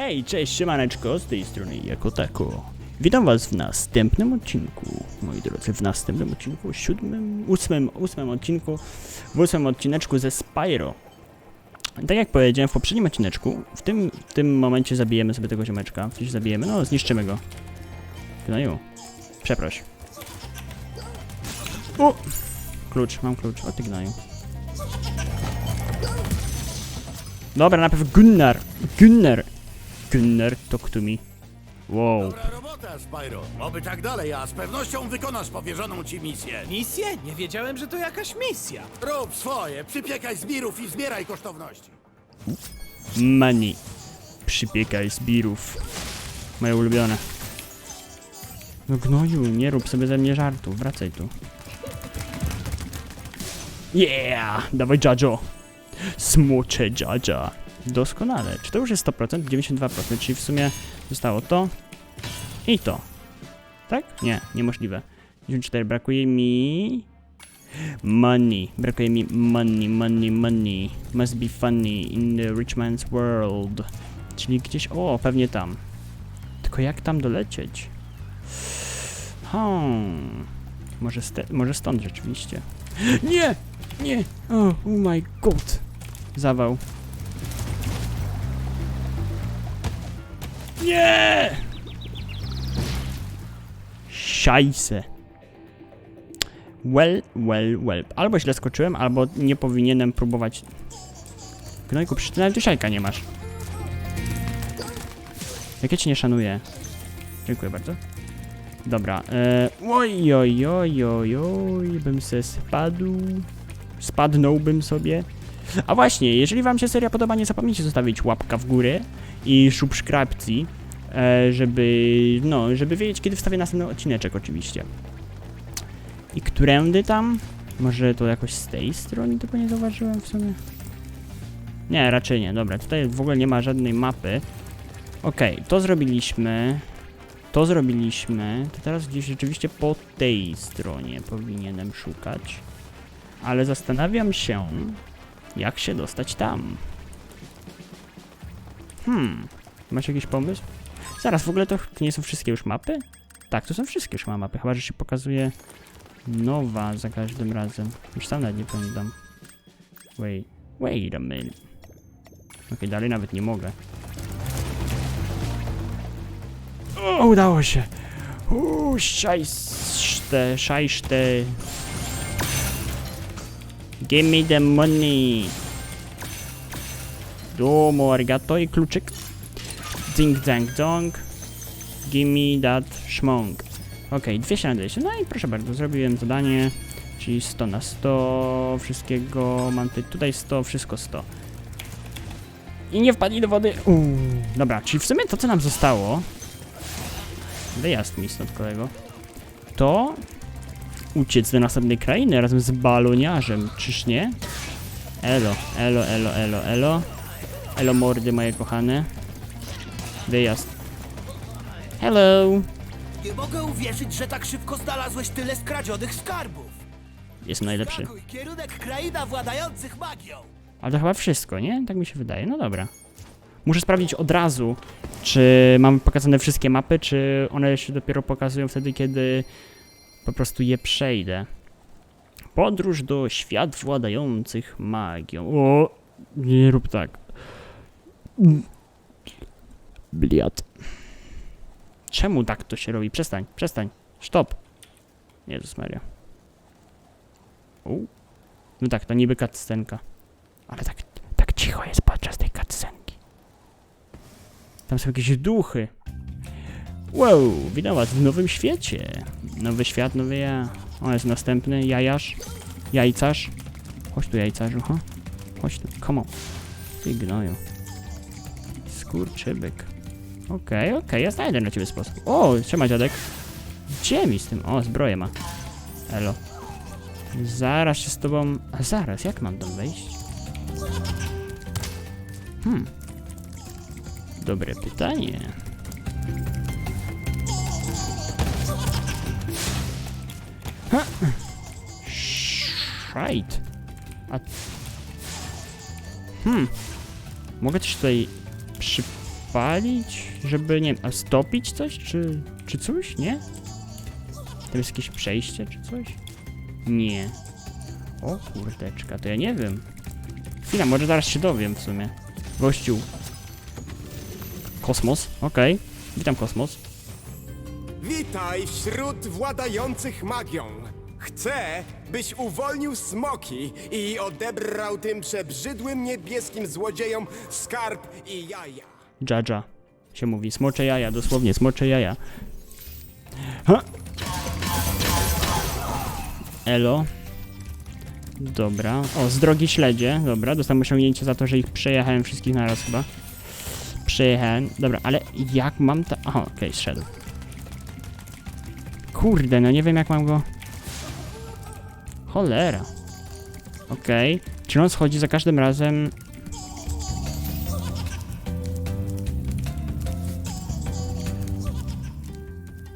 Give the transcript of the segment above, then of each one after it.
Hej, cześć, siemaneczko, z tej strony jako tako. Witam was w następnym odcinku, moi drodzy, w następnym odcinku, siódmym, ósmym, ósmym odcinku, w ósmym odcineczku ze Spyro. Tak jak powiedziałem w poprzednim odcineczku, w tym, w tym momencie zabijemy sobie tego ziomeczka, w sensie zabijemy, no zniszczymy go. Gnoju, przeproś. O! Klucz, mam klucz, o ty gnoju. Dobra, najpierw Gunnar, Gunnar, Gunnar, talk to me. Wow. Dobra robota, Spyro. Oby tak dalej, a z pewnością wykonasz powierzoną ci misję. Misję? Nie wiedziałem, że to jakaś misja. Rób swoje, przypiekaj zbirów i zbieraj kosztowności. Money. Przypiekaj zbirów. Moje ulubione. No gnoju, nie rób sobie ze mnie żartu. Wracaj tu. Yeah! Dawaj Jajo. Smocze Jaja. Doskonale. Czy to już jest 100%? 92%, czyli w sumie zostało to i to. Tak? Nie, niemożliwe. 94. Brakuje mi... Money. Brakuje mi money, money, money. Must be funny in the rich man's world. Czyli gdzieś... O, pewnie tam. Tylko jak tam dolecieć? Hmm. Może, może stąd rzeczywiście. Nie! Nie! Oh, oh my god! Zawał. Nie! Szajse. Well, well, well. Albo źle skoczyłem, albo nie powinienem próbować... Gnojku, przecież ty nawet dusiajka nie masz. Jak ja cię nie szanuję. Dziękuję bardzo. Dobra, e, oj, oj, oj, oj, oj, bym se spadł. Spadnąłbym sobie. A właśnie, jeżeli wam się seria podoba, nie zapomnijcie zostawić łapka w górę i subskrypcji, e, żeby, no, żeby wiedzieć, kiedy wstawię następny odcineczek oczywiście. I którędy tam? Może to jakoś z tej strony tego nie zauważyłem w sumie? Nie, raczej nie. Dobra, tutaj w ogóle nie ma żadnej mapy. Okej, to zrobiliśmy. To zrobiliśmy. To teraz gdzieś rzeczywiście po tej stronie powinienem szukać. Ale zastanawiam się, jak się dostać tam. Hmm, masz jakiś pomysł? Zaraz, w ogóle to nie są wszystkie już mapy? Tak, to są wszystkie już mapy, chyba że się pokazuje nowa za każdym razem. Już sam nawet nie pamiętam. Wait, wait a minute. Okej, dalej nawet nie mogę. O, udało się! Uuu, szajste, szajste. Give me the money. Domo, arigato i kluczyk. Ding, dang, dong. Give me that 200 na 200. No i proszę bardzo, zrobiłem zadanie. Czyli 100 na 100 wszystkiego. Mam tutaj 100, wszystko 100. I nie wpadli do wody. Uuu. Dobra, czyli w sumie to, co nam zostało. Wyjazd mi stąd, kolego. To uciec do następnej krainy razem z baloniarzem, czyż nie? Elo, elo, elo, elo, elo. Elo mordy moje kochane. Wyjazd. Hello. Nie mogę uwierzyć, że tak szybko znalazłeś tyle skradzionych skarbów. Jestem najlepszy. Skakuj, kierunek kraina władających magią. Ale to chyba wszystko, nie? Tak mi się wydaje. No dobra. Muszę sprawdzić od razu, czy mamy pokazane wszystkie mapy, czy one się dopiero pokazują wtedy, kiedy po prostu je przejdę. Podróż do świat władających magią. O, nie rób tak. Bliat. Czemu tak to się robi? Przestań, przestań. Stop. Jezus Maria. U. No tak, to niby cutscenka. Ale tak, tak cicho jest podczas tej cutscenki. Tam są jakieś duchy. Wow, witam was w nowym świecie. Nowy świat, nowy ja. O, jest następny, jajarz. Jajcarz. Chodź tu, jajcarzu, ha? Chodź tu, come on. Ty gnoju. Skurczybyk. Okej, okej, ja znajdę na ciebie sposób. O, siema dziadek. Gdzie mi z tym? O, zbroję ma. Elo. Zaraz się z tobą... A zaraz, jak mam tam wejść? Hmm. Dobre pytanie. Szajt. A... Hmm. Mogę też tutaj przy... odpalić, żeby, nie wiem, a stopić coś, czy, czy coś, nie? To jest jakieś przejście, czy coś? Nie. O kurdeczka, to ja nie wiem. Chwila, może zaraz się dowiem w sumie. Gościu. Kosmos, okej. Witam kosmos. Witaj wśród władających magią. Chcę, byś uwolnił smoki i odebrał tym przebrzydłym niebieskim złodziejom skarb i jaja. Jaja się mówi. Smocze jaja, dosłownie, smocze jaja. Ha! Elo. Dobra. O, z drogi śledzie. Dobra, dostałem osiągnięcie za to, że ich przejechałem wszystkich naraz chyba. Przejechałem. Dobra, ale jak mam to... Aha, okej, zszedł. Kurde, no nie wiem jak mam go... Cholera. Okej. Czy on schodzi za każdym razem...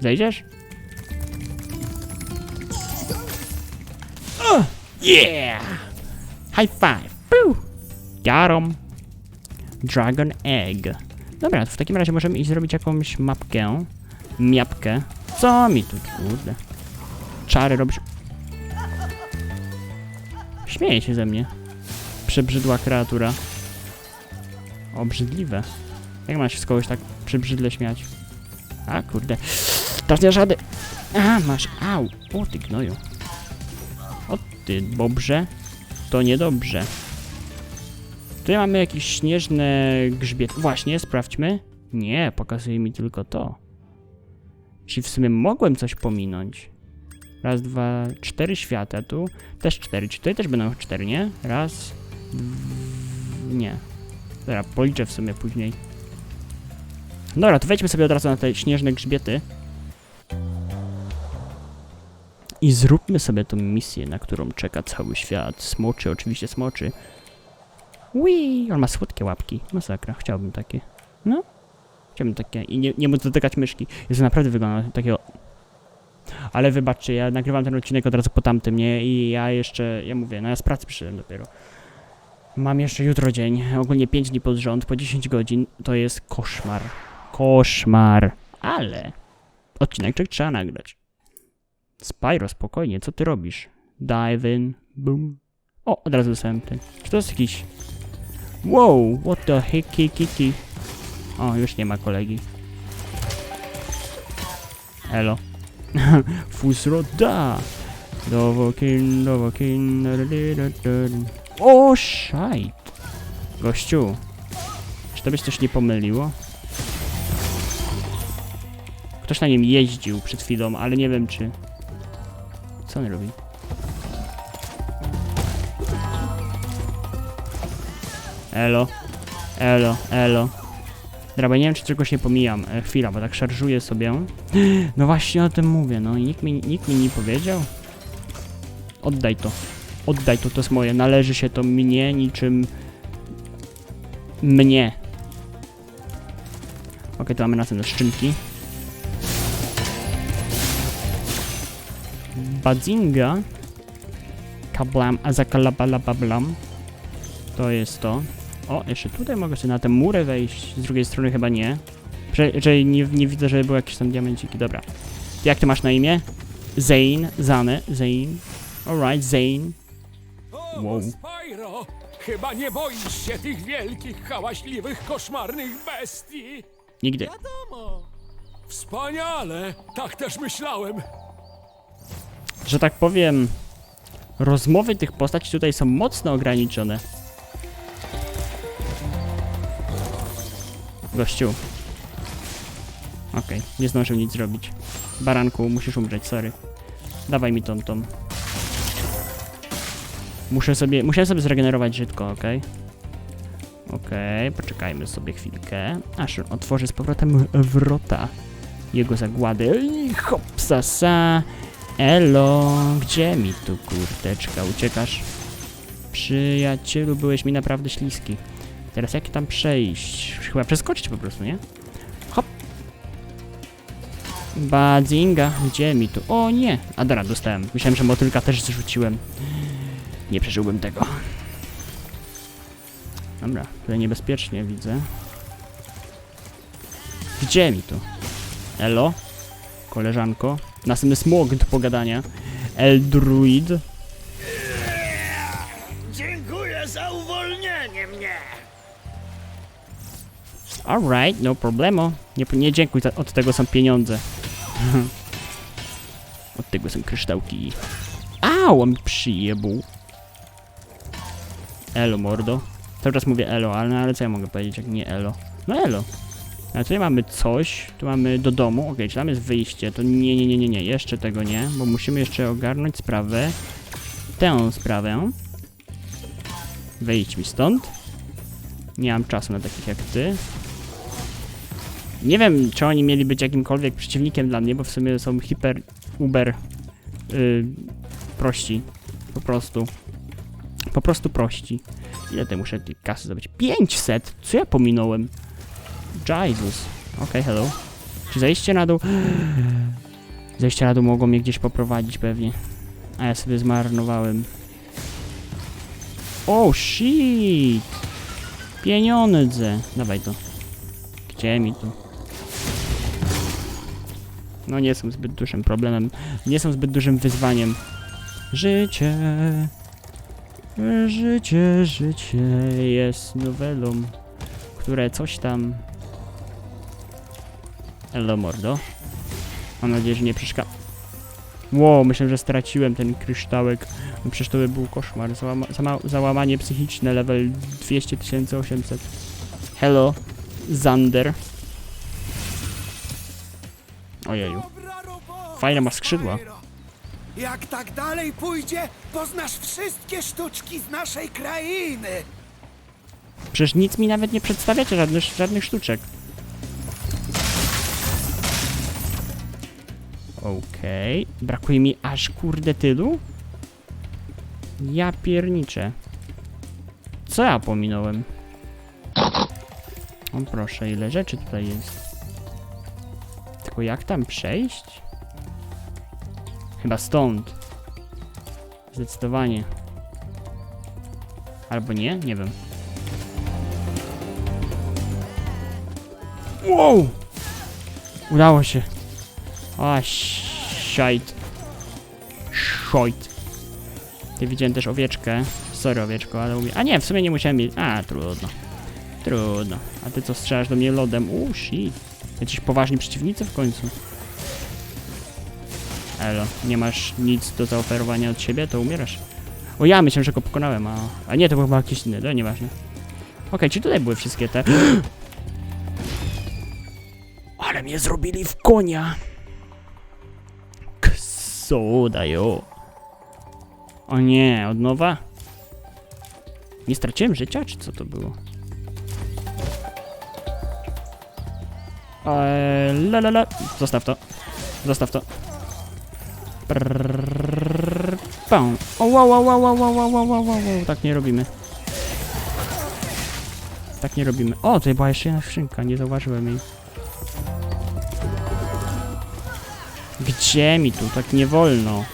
Zejdziesz? Oh, yeah! High five! Got 'em. Dragon Egg. Dobra, to w takim razie możemy iść zrobić jakąś mapkę. Miapkę. Co mi tu, kurde? Czary robisz... Śmieje się ze mnie. Przebrzydła kreatura. Obrzydliwe. Jak ma się z kogoś tak przebrzydle śmiać? A, kurde. Teraz nie żady. A, masz. Au. O, ty gnoju. O, ty bobrze. To niedobrze. Tutaj mamy jakieś śnieżne grzbiet. Właśnie, sprawdźmy. Nie, pokazuje mi tylko to. Czyli w sumie mogłem coś pominąć. Raz, dwa, cztery świata tu. Też cztery. Czy tutaj też będą cztery, nie? Raz. dw- Nie. Dobra, policzę w sumie później. Dobra, to wejdźmy sobie od razu na te śnieżne grzbiety. I zróbmy sobie tą misję, na którą czeka cały świat. Smoczy, oczywiście smoczy. Wii, on ma słodkie łapki. Masakra, chciałbym takie. No, chciałbym takie. I nie, nie móc dotykać myszki. Jest naprawdę wygląda takiego... Ale wybaczcie, ja nagrywam ten odcinek od razu po tamtym, nie? I ja jeszcze, ja mówię, no ja z pracy przyszedłem dopiero. Mam jeszcze jutro dzień, ogólnie 5 dni pod rząd, po 10 godzin. To jest koszmar. Koszmar. Ale odcinek trzeba nagrać. Spyro, spokojnie, co ty robisz? Dive in, boom. O, od razu dostałem ten. Czy to jest jakiś... Wow, what the heck, kiki. O, już nie ma kolegi. Elo. Fusroda. Dowokin, dowokin. O, szajt. Gościu. Czy to byś coś nie pomyliło? Ktoś na nim jeździł przed chwilą, ale nie wiem czy... Co on robi? Elo. Elo, elo. Dobra, nie wiem czy czegoś nie pomijam. E, chwila, bo tak szarżuję sobie. No właśnie o tym mówię, no i nikt mi, nikt mi nie powiedział. Oddaj to. Oddaj to, to jest moje. Należy się to mnie niczym... Mnie. Okej, to mamy następne szczynki. Badzinga. Kablam, a zakalabalabablam. To jest to. O, jeszcze tutaj mogę sobie na tę murę wejść. Z drugiej strony chyba nie. Że, że nie, nie widzę, żeby były jakieś tam diamenciki. Dobra. Jak ty masz na imię? Zane, Zane, Zane. Alright, Zane. Wow. Spyro! Chyba nie boisz się tych wielkich, hałaśliwych, koszmarnych bestii! Nigdy. Wspaniale! Tak też myślałem! Że tak powiem, rozmowy tych postaci tutaj są mocno ograniczone. Gościu. Okej, nie zdążył nic zrobić. Baranku, musisz umrzeć, sorry. Dawaj mi tą, tą. Muszę sobie, musiałem sobie zregenerować żytko, okej? Okej, poczekajmy sobie chwilkę. Aż otworzy z powrotem wrota jego zagłady. Hopsasa. Elo, gdzie mi tu kurteczka uciekasz? Przyjacielu, byłeś mi naprawdę śliski. Teraz jak tam przejść? Chyba przeskoczyć po prostu, nie? Hop. Badzinga, gdzie mi tu? O nie! A dostałem. Myślałem, że motylka też zrzuciłem. Nie przeżyłbym tego. Dobra, tutaj niebezpiecznie widzę. Gdzie mi tu? Elo? Koleżanko? Następny smog do pogadania. El Druid. Dziękuję za uwolnienie Alright, no problemo. Nie, nie dziękuj, od tego są pieniądze. od tego są kryształki. Au, on mi przyjebał. Elo, mordo. Cały czas mówię elo, ale, no, ale co ja mogę powiedzieć, jak nie elo? No elo. A tutaj mamy coś, tu mamy do domu, okej, czy tam jest wyjście, to nie, nie, nie, nie, nie, jeszcze tego nie, bo musimy jeszcze ogarnąć sprawę, tę sprawę. Wyjdź mi stąd. Nie mam czasu na takich jak ty. Nie wiem, czy oni mieli być jakimkolwiek przeciwnikiem dla mnie, bo w sumie są hiper, uber, yy, prości. Po prostu. Po prostu prości. Ile ty muszę tej kasy zdobyć? 500! Co ja pominąłem? Jesus. Okej, hello. Czy zejście na dół? Zejście na dół mogło mnie gdzieś poprowadzić pewnie. A ja sobie zmarnowałem. Oh shit! Pieniądze! Dawaj to. Gdzie mi tu? No nie są zbyt dużym problemem. Nie są zbyt dużym wyzwaniem. Życie. Życie, życie jest nowelą, które coś tam... Hello mordo. Mam nadzieję, że nie przeszkadza. Wow, myślę, że straciłem ten kryształek. No przecież to by był koszmar. Załama załamanie psychiczne, level 200 800. Hello, Zander. Ojeju. Fajne ma skrzydła. Jak tak dalej pójdzie, poznasz wszystkie sztuczki z naszej krainy. Przecież nic mi nawet nie przedstawiacie, żadnych, żadnych sztuczek. Okej. Brakuje mi aż kurde tylu? Ja pierniczę. Co ja pominąłem? O proszę, ile rzeczy tutaj jest. Tylko jak tam przejść? Chyba stąd. Zdecydowanie. Albo nie? Nie wiem. Wow! Udało się. A, shite. Shite. Ty widziałem też owieczkę. Sorry owieczko, ale umie... A nie, w sumie nie musiałem mieć... A, trudno. Trudno. A ty co, strzelasz do mnie lodem? Uuu, shit. Jacyś poważni przeciwnicy w końcu. Elo, nie masz nic do zaoferowania od siebie, to umierasz. O ja myślałem, że go pokonałem, a... A nie, to był chyba jakiś inny, to nieważne. Okej, czy tutaj były wszystkie te... Ale mnie zrobili w konia. Ksoda jo. O nie, od nowa? Nie straciłem życia, czy co to było? Eee, la la la. Zostaw to. Zostaw to. Prrrr, pam. O wow, wow, wow, wow, wow, wow, wow, wow, wow. Tak nie robimy. Tak nie robimy. O, tutaj była jeszcze jedna skrzynka, nie zauważyłem jej. Gdzie mi tu? Tak nie wolno.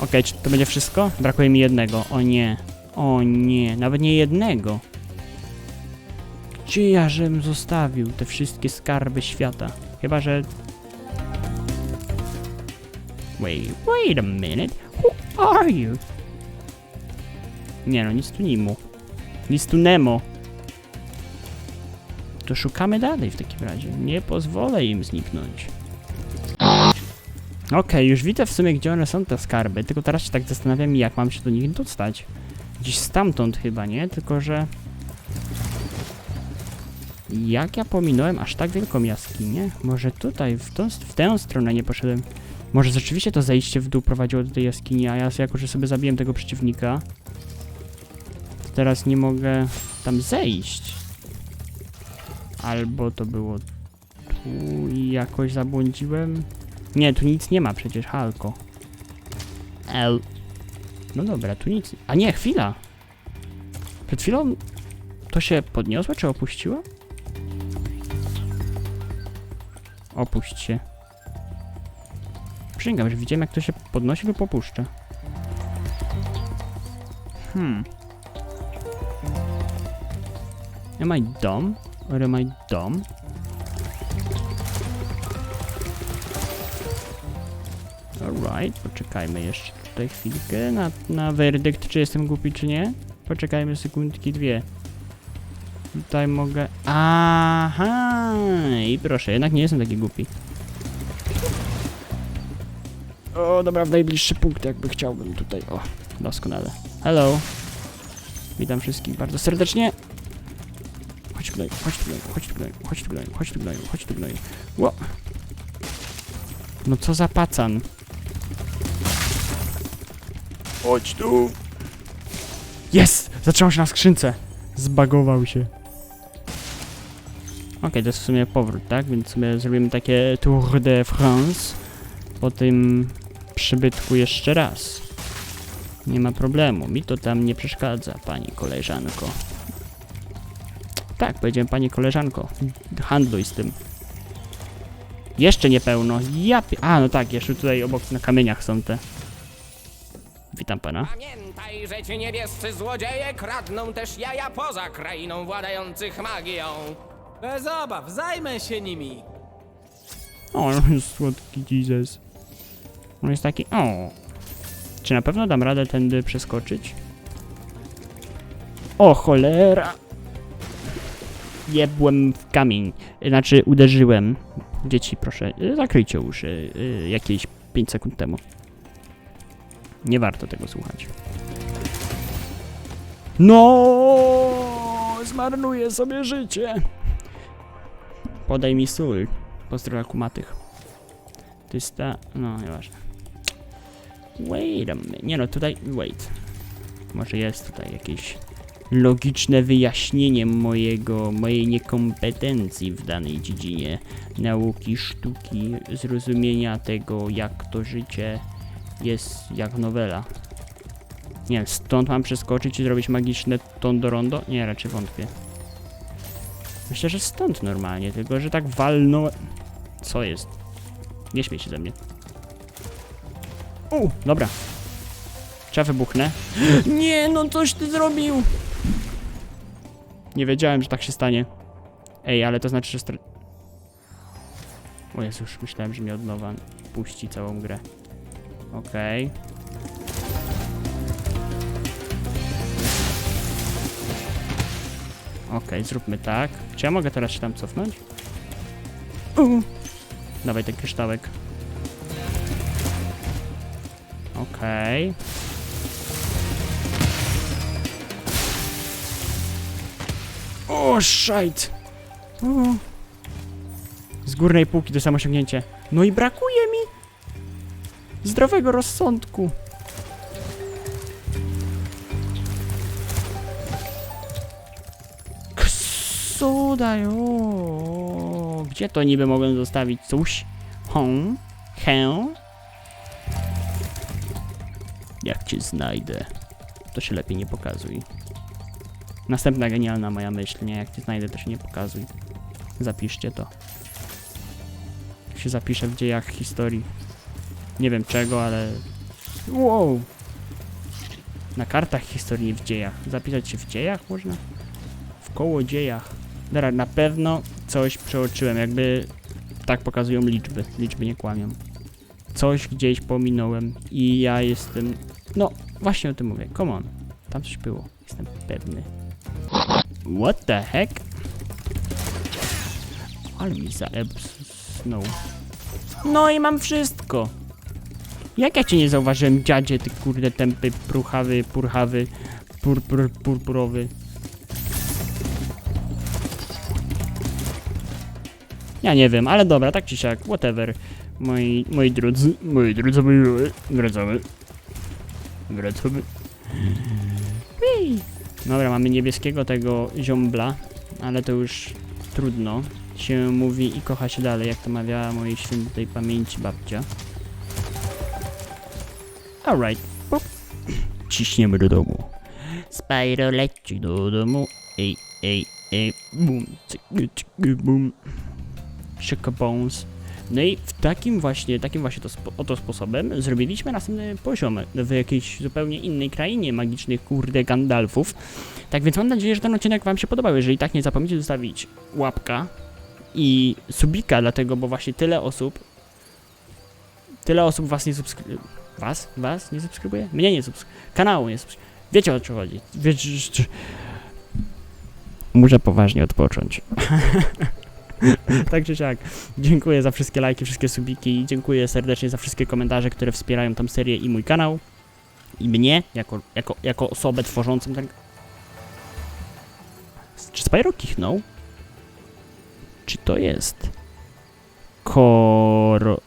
Okej, czy to będzie wszystko? Brakuje mi jednego. O nie. O nie, nawet nie jednego. Gdzie ja żem zostawił te wszystkie skarby świata? Chyba, że... Wait, wait a minute. Who are you? Nie no, nic tu nie mu. Nic tu Nemo. To szukamy dalej w takim razie. Nie pozwolę im zniknąć. Okej, już widzę w sumie, gdzie one są te skarby, tylko teraz się tak zastanawiam, jak mam się do nich dostać. Gdzieś stamtąd chyba, nie? Tylko, że... Jak ja pominąłem aż tak wielką jaskinię? Może tutaj, w, tą, w tę stronę nie poszedłem. Może rzeczywiście to zejście w dół prowadziło do tej jaskini, a ja jako, że sobie zabiłem tego przeciwnika, to teraz nie mogę tam zejść. Albo to było tu i jakoś zabłądziłem. Nie, tu nic nie ma przecież, Halko. L. No dobra, tu nic. A nie, chwila. Przed chwilą to się podniosło, czy opuściło? Opuść się. Przysięgam, że widziałem jak to się podnosi lub popuszcza. Hmm. Am I dumb? Or am I dumb? Alright, poczekajmy jeszcze tutaj chwilkę na, na werdykt, czy jestem głupi, czy nie. Poczekajmy sekundki dwie. Tutaj mogę... Aha! I proszę, jednak nie jestem taki głupi. O, dobra, w najbliższy punkt jakby chciałbym tutaj. O, doskonale. Hello. Witam wszystkich bardzo serdecznie. Chodź tu, gnoju, chodź tu, gnoju, chodź tu, gnoju, chodź tu, gnoju, chodź tu, gnoju, chodź tu, gnoju. Ło! No co za pacan. Chodź tu. Jest! Zaczęło się na skrzynce. Zbagował się. Okej, to jest w sumie powrót, tak? Więc sobie zrobimy takie Tour de France. Po tym przybytku jeszcze raz. Nie ma problemu, mi to tam nie przeszkadza, pani koleżanko. Tak, powiedziałem pani koleżanko. Handluj z tym. Jeszcze niepełno. Ja A, no tak, jeszcze tutaj obok na kamieniach są te. Witam pana. Pamiętaj, że ci niebiescy złodzieje kradną też jaja poza krainą władających magią. Bez obaw, zajmę się nimi. O, słodki Jesus. On jest taki. O. Czy na pewno dam radę tędy przeskoczyć? O cholera! Jebłem w kamień. Znaczy, uderzyłem. Dzieci, proszę, zakryjcie uszy. y, Jakieś 5 sekund temu. Nie warto tego słuchać. No! Zmarnuję sobie życie. Podaj mi sól. Pozdrowa kumatych. To jest ta... No, nieważne. Wait a minute. Nie no, tutaj... Wait. Może jest tutaj jakieś logiczne wyjaśnienie mojego, mojej niekompetencji w danej dziedzinie nauki, sztuki, zrozumienia tego, jak to życie jest jak nowela. Nie stąd mam przeskoczyć i zrobić magiczne tondo rondo? Nie, raczej wątpię. Myślę, że stąd normalnie, tylko że tak walno... Co jest? Nie śmiej się ze mnie. U, dobra. Czy ja wybuchnę? Nie, no coś ty zrobił! Nie wiedziałem, że tak się stanie. Ej, ale to znaczy, że str... O Jezu, już myślałem, że mnie od nowa puści całą grę. Okej. Okej, zróbmy tak. Czy ja mogę teraz się tam cofnąć? U. Dawaj ten kryształek. Okej. O, szajt! U. Z górnej półki to samo osiągnięcie. No i brakuje mi zdrowego rozsądku. Ksudaj, o, Gdzie to niby mogłem zostawić coś? Hą? Hę? Jak cię znajdę, to się lepiej nie pokazuj. Następna genialna moja myśl, nie? Jak cię znajdę, to się nie pokazuj. Zapiszcie to. Się zapisze w dziejach historii. Nie wiem czego, ale... Wow! Na kartach historii, w dziejach. Zapisać się w dziejach można? W koło dziejach. Dobra, na pewno coś przeoczyłem, jakby tak pokazują liczby. Liczby nie kłamią. Coś gdzieś pominąłem i ja jestem... No, właśnie o tym mówię. Come on. Tam coś było. Jestem pewny. What the heck? Ale mi zaebsnął. No i mam wszystko. Jak ja cię nie zauważyłem, dziadzie, ty kurde tępy, pruchawy, purchawy, purpur, purpurowy. Ja nie wiem, ale dobra, tak czy siak, whatever. Moi, moi drodzy, moi drodzy, moi, wracamy. Wracamy. Dobra, mamy niebieskiego tego ziombla, ale to już trudno. Się mówi i kocha się dalej, jak to mawiała mojej świętej pamięci babcia. Alright. Pop. Ciśniemy do domu. Spyro leci do domu. Ej, ej, ej. Bum, cyk, cyk, bum. Szyka bones. No i w takim właśnie, takim właśnie to spo, oto sposobem zrobiliśmy następny poziom w jakiejś zupełnie innej krainie magicznych kurde Gandalfów. Tak więc mam nadzieję, że ten odcinek wam się podobał. Jeżeli tak, nie zapomnijcie zostawić łapka i subika, dlatego, bo właśnie tyle osób Tyle osób was nie subskrybuje. Was? Was nie subskrybuje? Mnie nie subskrybuje. Kanału nie subskrybuje. Wiecie o co chodzi. Wiecie. Muszę poważnie odpocząć. tak czy siak, dziękuję za wszystkie lajki, wszystkie subiki i dziękuję serdecznie za wszystkie komentarze, które wspierają tą serię i mój kanał. I mnie, jako, jako, jako osobę tworzącą ten... Czy Spyro kichnął? Czy to jest... Kor...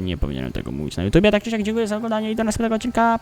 Nie powinienem tego mówić na YouTubie. Tak czy siak, dziękuję za oglądanie i do następnego odcinka.